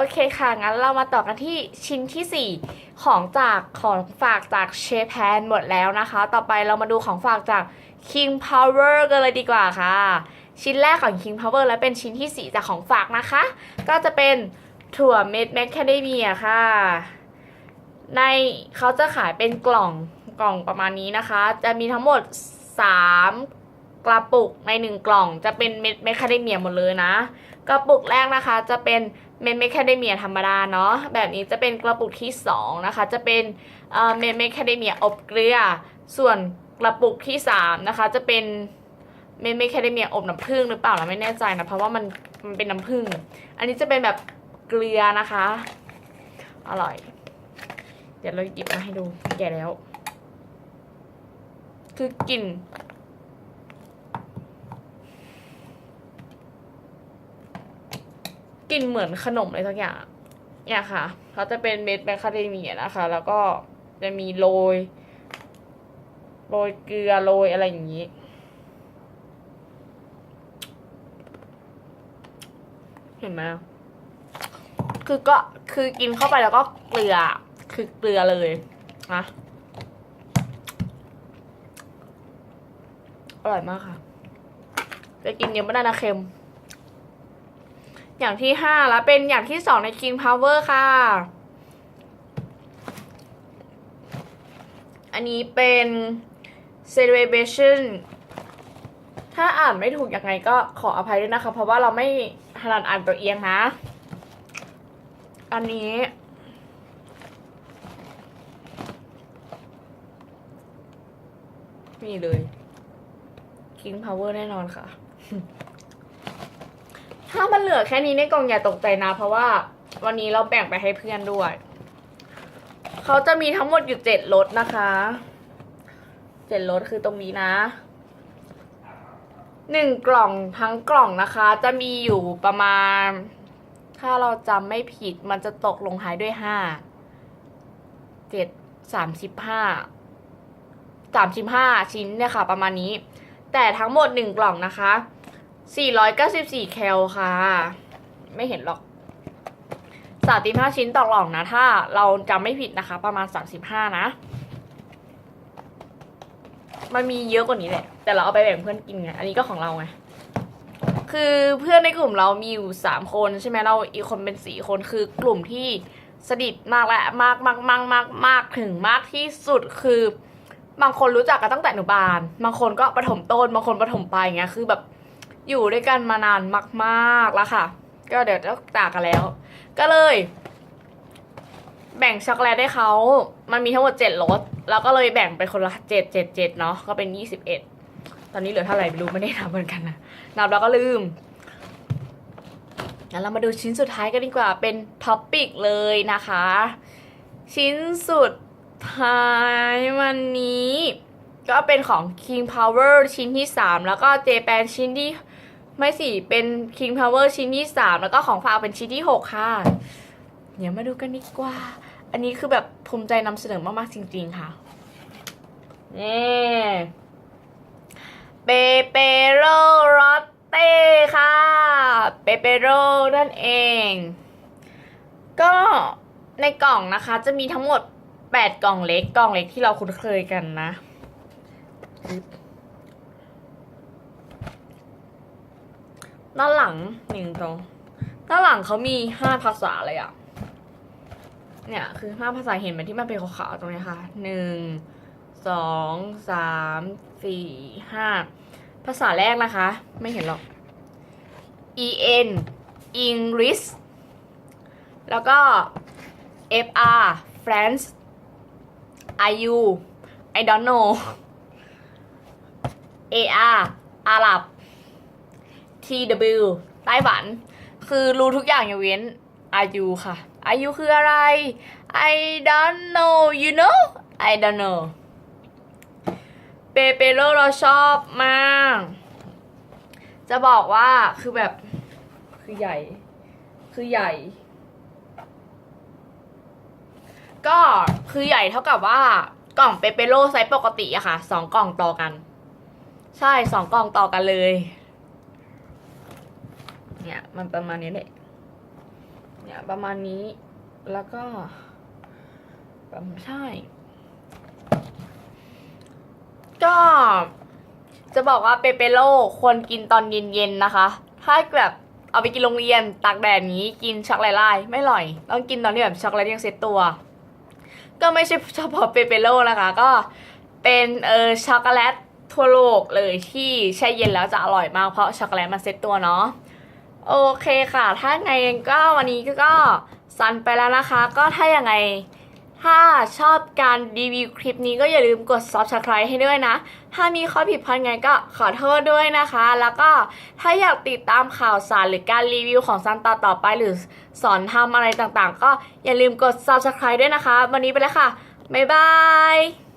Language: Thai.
โอเคค่ะ งั้นเรามาต่อกันที่ชิ้นที่ 4 ของจากของฝากจากเชฟแพนหมดแล้วนะคะ ต่อไปเรามาดูของฝากจาก King Power กันเลยดีกว่าค่ะ ชิ้นแรกของ King Power และเป็นชิ้นที่ 4 จากของฝากนะคะ ก็จะเป็นถั่วเม็ดแมคคาเดเมียค่ะ ในเขาจะขายเป็นกล่องกล่องประมาณนี้นะคะ จะมีทั้งหมด 3 กระปุกใน 1 กล่อง จะเป็นเม็ดแมคคาเดเมียหมดเลยนะ กระปุกแรกนะคะจะเป็น เมนเมคคาเดเมียธรรมดาเนาะแบบนี้จะเป็นกระปุกที่ 2 นะคะ จะเป็นเมนเมคคาเดเมียอบเกลือ ส่วนกระปุกที่ 3 นะคะ จะเป็นเมนเมคคาเดเมียอบน้ำผึ้งหรือเปล่าเราไม่แน่ใจนะ เพราะว่ามันมันเป็นน้ำผึ้งอันนี้จะเป็นแบบเกลือนะคะ อร่อย เดี๋ยวเราหยิบมาให้ดูแก่แล้ว คือกลิ่น กลิ่นเหมือนขนมอะไรสักอย่างเนี่ยค่ะเขาจะเป็นเม็ดแมคคาเดเมียนะคะ แล้วก็จะมีโรยโรยเกลือโรยอะไรอย่างนี้ เห็นไหมคือก็คือกินเข้าไปแล้วก็เกลือ คือเกลือเลยนะอร่อยมากค่ะ จะกินเยอะไม่ได้นะเค็ม อย่างที่ห้าแล้วเป็นอย่างที่สองใน King Power ค่ะ อันนี้เป็น Celebration ถ้าอ่านไม่ถูกยังไงก็ขออภัยด้วยนะคะ เพราะว่าเราไม่ถนัดอ่านตัวเอียงนะ อันนี้ นี่เลย King Power แน่นอนค่ะ ถ้ามันเหลือแค่นี้ในกล่องอย่าตกใจนะ เพราะว่าวันนี้เราแบ่งไปให้เพื่อนด้วย เขาจะมีทั้งหมดอยู่เจ็ดรสนะคะเจ็ดรสคือตรงนี้นะหนึ่งกล่องทั้งกล่องนะคะ จะมีอยู่ประมาณ ถ้าเราจำไม่ผิดมันจะตกลงท้ายด้วยห้าเจ็ดสามสิบห้าสามสิบห้าชิ้นเนี่ยค่ะ ประมาณนี้ แต่ทั้งหมดหนึ่งกล่องนะคะ 494 แคลค่ะ ไม่เห็นหรอก35ชิ้นต่อกล่องนะ ถ้าเราจำไม่ผิดนะคะ ประมาณ35นะ มันมีเยอะกว่านี้แหละ แต่เราเอาไปแบ่งเพื่อนกินไง อันนี้ก็ของเราไง คือเพื่อนในกลุ่มเรามีอยู่3คนใช่ไหมเราอีกคนเป็น4คน คือกลุ่มที่สนิทมากและมากมากมากมากมากถึงมากที่สุดคือบางคนรู้จักกันตั้งแต่อนุบาล บางคนก็ประถมต้น บางคนประถมปลายอย่างเงี้ย คือแบบ อยู่ด้วยกันมานานมากๆแล้วค่ะ ก็เดี๋ยวจะจากกันแล้ว ก็เลย แบ่งช็อกโกแลตให้เขามันมีทั้งหมดเจ็ดรสแล้วก็เลยแบ่งไปคนละเจ็ดเจ็ดเจ็ดเนาะก็เป็นยี่สิบเอ็ดตอนนี้เหลือเท่าไหร่ไม่รู้ไม่ได้นับเหมือนกันนะนับแล้วก็ลืมงั้นเรามาดูชิ้นสุดท้ายกันดีกว่าเป็นท็อปปิกเลยนะคะ ชิ้นสุดท้ายวันนี้ ก็เป็นของ King Power ชิ้นที่ 3 แล้วก็ J-Pan ชิ้นที่ ไม่สิเป็น King Power ชิ้นที่3แล้วก็ของฝากเป็นชิ้นที่6ค่ะ เดี๋ยวมาดูกันดีกว่า อันนี้คือแบบภูมิใจนำเสนอมากๆจริง ๆ ค่ะนี่เปเปโรรอตเต้ค่ะเปเปโรนั่นเอง ก็ในกล่องนะคะ จะมีทั้งหมด 8 กล่องเล็ก กล่องเล็กที่เราคุ้นเคยกันนะ ด้านหลังหนึ่งตรง ด้านหลังเขามีห้าภาษาเลยอะเนี่ยคือห้าภาษาเห็นไหมที่มันเป็นขาวๆตรงนี้ค่ะหนึ่งสองสามสี่ห้าภาษาแรกนะคะ ไม่เห็นหรอก E N English แล้วก็ F R France I U I don't know A R อาหรับ TW ไต้หวัน คือรู้ทุกอย่างยกเว้น IU ค่ะ IU คืออะไร I don't know you know I don't know เปเปโลเราชอบมาก จะบอกว่าคือแบบ คือใหญ่ คือใหญ่ ก็คือใหญ่เท่ากับว่ากล่องเปเปโลไซส์ปกติอะค่ะสองกล่องต่อกัน ใช่สองกล่องต่อกันเลย เนี่ย มันประมาณนี้แหละเนี่ยประมาณนี้แล้วก็ใช่ ก็จะบอกว่าเปเปโลควรกินตอนเย็นๆนะคะ ถ้าแบบเอาไปกินโรงเรียนตากแดดอย่างนี้กินช็อกโกแลตไล่ไม่อร่อย ต้องกินตอนที่แบบช็อกโกแลตยังเซ็ตตัว ก็ไม่ใช่เฉพาะเปเปโลนะคะ ก็เป็นเออช็อกโกแลตทั่วโลกเลยที่แช่เย็นแล้วจะอร่อยมากเพราะช็อกโกแลตมันเซ็ตตัวเนาะ โอเคค่ะ ถ้าไงก็วันนี้ก็สันไปแล้วนะคะ ก็ถ้าอย่างไง ถ้าชอบการรีวิวคลิปนี้ก็อย่าลืมกด subscribe ให้ด้วยนะ ถ้ามีข้อผิดพลาดไงก็ขอโทษด้วยนะคะ แล้วก็ถ้าอยากติดตามข่าวสารหรือการรีวิวของซันต่อต่อไปหรือสอนทำอะไรต่างๆ ก็อย่าลืมกด subscribe ด้วยนะคะ วันนี้ไปแล้วค่ะ บ๊ายบาย